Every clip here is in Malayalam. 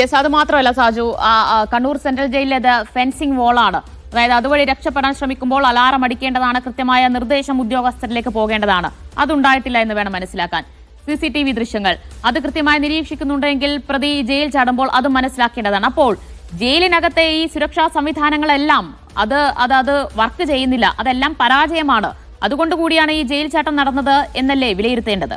യെസ് അത് മാത്രമല്ല സാജു. കണ്ണൂർ സെൻട്രൽ ജയിലിലേത് ഫെൻസിംഗ് വോളാണ്. അതായത് അതുവഴി രക്ഷപ്പെടാൻ ശ്രമിക്കുമ്പോൾ അലാറം അടിക്കേണ്ടതാണ് കൃത്യമായ നിർദ്ദേശം ഉദ്യോഗസ്ഥരിലേക്ക് പോകേണ്ടതാണ്. അതുണ്ടായിട്ടില്ല എന്ന് വേണം മനസ്സിലാക്കാൻ. സി സി ടി വി ദൃശ്യങ്ങൾ. അത് കൃത്യമായി നിരീക്ഷിക്കുന്നുണ്ടെങ്കിൽ പ്രതി ജയിൽ ചാടുമ്പോൾ അത് മനസ്സിലാക്കേണ്ടതാണ്. അപ്പോൾ ജയിലിനകത്തെ ഈ സുരക്ഷാ സംവിധാനങ്ങളെല്ലാം അത് അത് അത് വർക്ക് ചെയ്യുന്നില്ല. അതെല്ലാം പരാജയമാണ്. അതുകൊണ്ട് കൂടിയാണ് ഈ ജയിൽ ചാട്ടം നടന്നത് എന്നല്ലേ വിലയിരുത്തേണ്ടത്?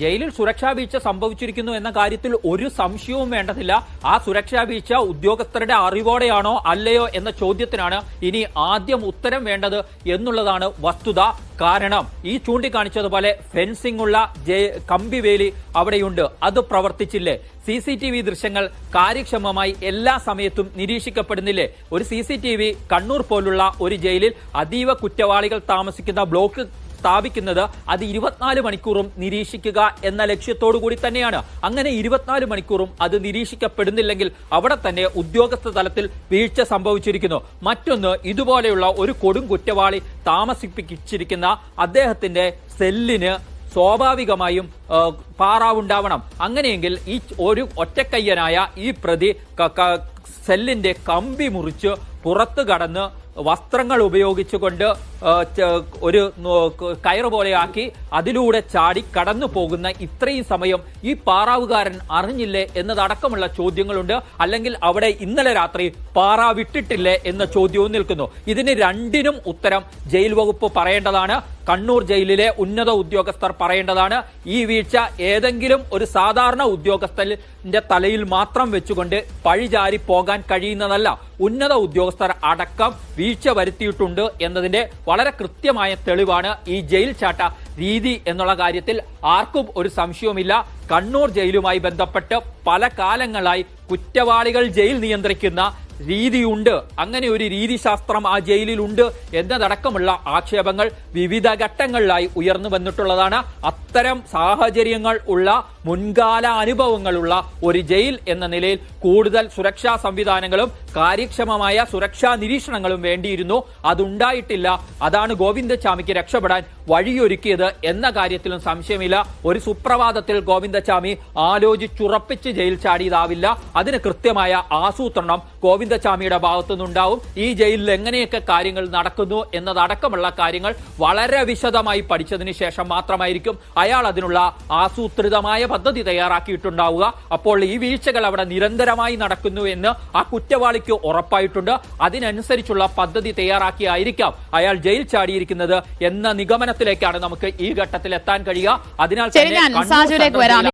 ജയിലിൽ സുരക്ഷാ വീഴ്ച സംഭവിച്ചിരിക്കുന്നു എന്ന കാര്യത്തിൽ ഒരു സംശയവും വേണ്ടതില്ല. ആ സുരക്ഷാ വീഴ്ച ഉദ്യോഗസ്ഥരുടെ അറിവോടെയാണോ അല്ലയോ എന്ന ചോദ്യത്തിനാണ് ഇനി ആദ്യം ഉത്തരം വേണ്ടത് എന്നുള്ളതാണ് വസ്തുത. കാരണം ഈ ചൂണ്ടിക്കാണിച്ചതുപോലെ ഫെൻസിംഗ് ഉള്ള കമ്പിവേലി അവിടെയുണ്ട്. അത് പ്രവർത്തിച്ചില്ലേ? സി സി ടി വി ദൃശ്യങ്ങൾ കാര്യക്ഷമമായി എല്ലാ സമയത്തും നിരീക്ഷിക്കപ്പെടുന്നില്ലേ? ഒരു C C T V Kannur പോലുള്ള ഒരു ജയിലിൽ അതീവ കുറ്റവാളികൾ താമസിക്കുന്ന ബ്ലോക്ക് സ്ഥാപിക്കുന്നത് അത് ഇരുപത്തിനാല് മണിക്കൂറും നിരീക്ഷിക്കുക എന്ന ലക്ഷ്യത്തോടു കൂടി തന്നെയാണ്. അങ്ങനെ ഇരുപത്തിനാല് മണിക്കൂറും അത് നിരീക്ഷിക്കപ്പെടുന്നില്ലെങ്കിൽ അവിടെ തന്നെ ഉദ്യോഗസ്ഥ തലത്തിൽ വീഴ്ച സംഭവിച്ചിരിക്കുന്നു. മറ്റൊന്ന് ഇതുപോലെയുള്ള ഒരു കൊടും കുറ്റവാളി താമസിപ്പിച്ചിരിക്കുന്ന അദ്ദേഹത്തിന്റെ സെല്ലിന് സ്വാഭാവികമായും പാറാവുണ്ടാവണം. അങ്ങനെയെങ്കിൽ ഈ ഒരു ഒറ്റക്കയ്യനായ ഈ പ്രതി സെല്ലിന്റെ കമ്പി മുറിച്ച് പുറത്തു കടന്ന് വസ്ത്രങ്ങൾ ഉപയോഗിച്ചുകൊണ്ട് ഒരു കയറ് പോലെയാക്കി അതിലൂടെ ചാടി കടന്നു പോകുന്ന ഇത്രയും സമയം ഈ പാറാവുകാരൻ അറിഞ്ഞില്ലേ എന്നതടക്കമുള്ള ചോദ്യങ്ങളുണ്ട്. അല്ലെങ്കിൽ അവിടെ ഇന്നലെ രാത്രി പാറ വിട്ടിട്ടില്ലേ എന്ന ചോദ്യവും നിൽക്കുന്നു. ഇതിന് രണ്ടിനും ഉത്തരം ജയിൽ വകുപ്പ് പറയേണ്ടതാണ്. കണ്ണൂർ ജയിലിലെ ഉന്നത ഉദ്യോഗസ്ഥർ പറയേണ്ടതാണ്. ഈ വീഴ്ച ഏതെങ്കിലും ഒരു സാധാരണ ഉദ്യോഗസ്ഥന്റെ തലയിൽ മാത്രം വെച്ചുകൊണ്ട് പഴിചാരി പോകാൻ കഴിയുന്നതല്ല. ഉന്നത ഉദ്യോഗസ്ഥർ അടക്കം വീഴ്ച വരുത്തിയിട്ടുണ്ട് എന്നതിന്റെ വളരെ കൃത്യമായ തെളിവാണ് ഈ ജയിൽ ചാട്ട രീതി എന്നുള്ള കാര്യത്തിൽ ആർക്കും ഒരു സംശയവുമില്ല. കണ്ണൂർ ജയിലുമായി ബന്ധപ്പെട്ട് പല കാലങ്ങളായി കുറ്റവാളികൾ ജയിൽ നിയന്ത്രിക്കുന്ന രീതിയുണ്ട്. അങ്ങനെ ഒരു രീതിശാസ്ത്രം ആ ജയിലിലുണ്ട് എന്നതടക്കമുള്ള ആക്ഷേപങ്ങൾ വിവിധ ഘട്ടങ്ങളിലായി ഉയർന്നു വന്നിട്ടുള്ളതാണ്. അത്തരം സാഹചര്യങ്ങൾ ഉള്ള മുൻകാല അനുഭവങ്ങളുള്ള ഒരു ജയിൽ എന്ന നിലയിൽ കൂടുതൽ സുരക്ഷാ സംവിധാനങ്ങളും കാര്യക്ഷമമായ സുരക്ഷാ നിരീക്ഷണങ്ങളും വേണ്ടിയിരുന്നു. അതുണ്ടായിട്ടില്ല. അതാണ് ഗോവിന്ദചാമിക്ക് രക്ഷപ്പെടാൻ വഴിയൊരുക്കിയത് എന്ന കാര്യത്തിലും സംശയമില്ല. ഒരു സുപ്രഭാതത്തിൽ ഗോവിന്ദചാമി ആലോചിച്ചുറപ്പിച്ച് ജയിൽ ചാടിയതാവില്ല. അതിന് കൃത്യമായ ആസൂത്രണം ഗോവിന്ദചാമിയുടെ ഭാഗത്തുനിന്നുണ്ടാവും. ഈ ജയിലിൽ എങ്ങനെയൊക്കെ കാര്യങ്ങൾ നടക്കുന്നു എന്നതടക്കമുള്ള കാര്യങ്ങൾ വളരെ വിശദമായി പഠിച്ചതിന് ശേഷം മാത്രമായിരിക്കും അയാൾ അതിനുള്ള ആസൂത്രിതമായ പദ്ധതി തയ്യാറാക്കിയിട്ടുണ്ടാവുക. അപ്പോൾ ഈ വീഴ്ചകൾ അവിടെ നിരന്തരമായി നടക്കുന്നു എന്ന് ആ കുറ്റവാളിക്ക് ഉറപ്പായിട്ടുണ്ട്. അതിനനുസരിച്ചുള്ള പദ്ധതി തയ്യാറാക്കിയായിരിക്കാം അയാൾ ജയിൽ ചാടിയിരിക്കുന്നത് എന്ന നിഗമനത്തിലേക്കാണ് നമുക്ക് ഈ ഘട്ടത്തിൽ എത്താൻ കഴിയുക. അതിനാൽ ശരി